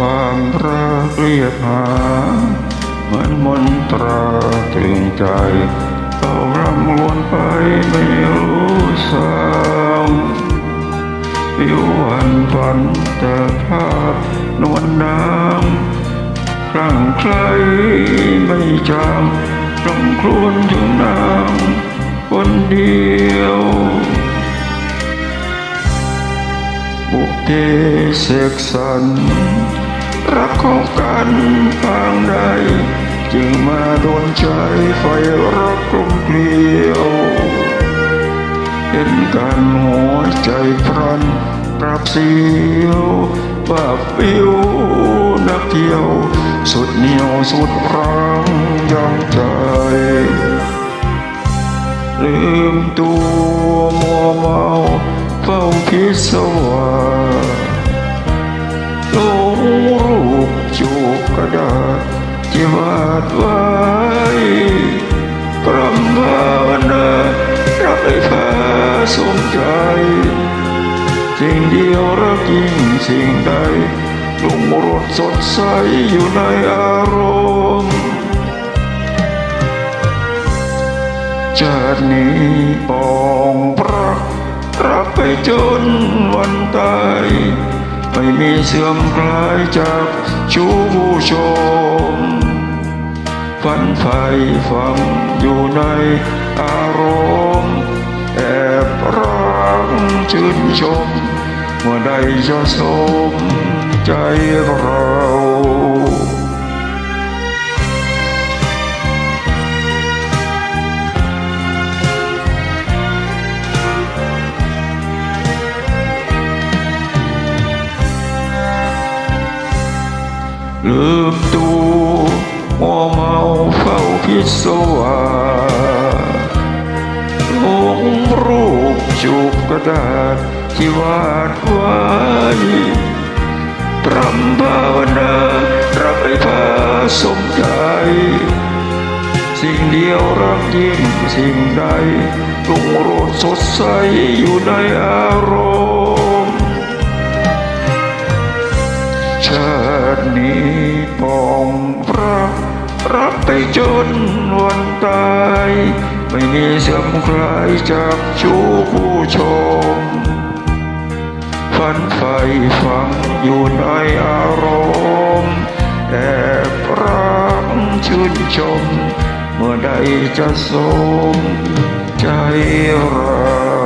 วันแรกเรียกหา เหมือนมนตราตรึงใจเรารำวนไปไม่รู้สางวิววันฝันแต่ภาพนวลนางครั้งใครไม่จางรำครวญถึงนางคนเดียวบุพเพเสกสรร รักของกันทางใด จึงมาโดนใจไฟรักกลมเกลียว เห็นกันหัวใจพรันปรับเสียวว่าฟิวนักเที่ยว สุดเหนียวสุดรังยังใจ ลืมตัวมัวเมาเฝ้าพิศวาล ที่วาดไว้พรำภาวนารับให้พาสมใจ สิ่งเดียวรักยิ่งสิ่งใดลุงรดสดใสอยู่ในอารมณ์ชาตินี้ปองพระรักไปจนวันตายไม่มีเสื่อมคลายจากชูผู้ชม ฝันไฟฟังอยู่ในอารมณ์ แอบรักชื่นชม เมื่อใดจะสมใจเราลืมตัวม ฝ้าพิศวาลงรูปจูบกระดาษที่วาดไว้พรำภาวนารักให้พาสมใจ สิ่งเดียวรักยิ่งสิ่งใดลุงโรดสดใสอยู่ในอารมณ์ชาตินี้ปองพระ รักไปจนวันตาย ไม่มีเสื่อมคลายจากชูผู้ชม ฝันไฟฟังอยู่ในอารมณ์แอบรักชื่นชม เมื่อใดจะสมใจเรา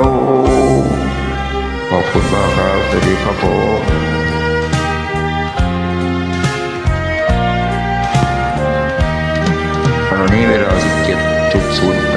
ขอบคุณมากครับสวัสดีครับผม ข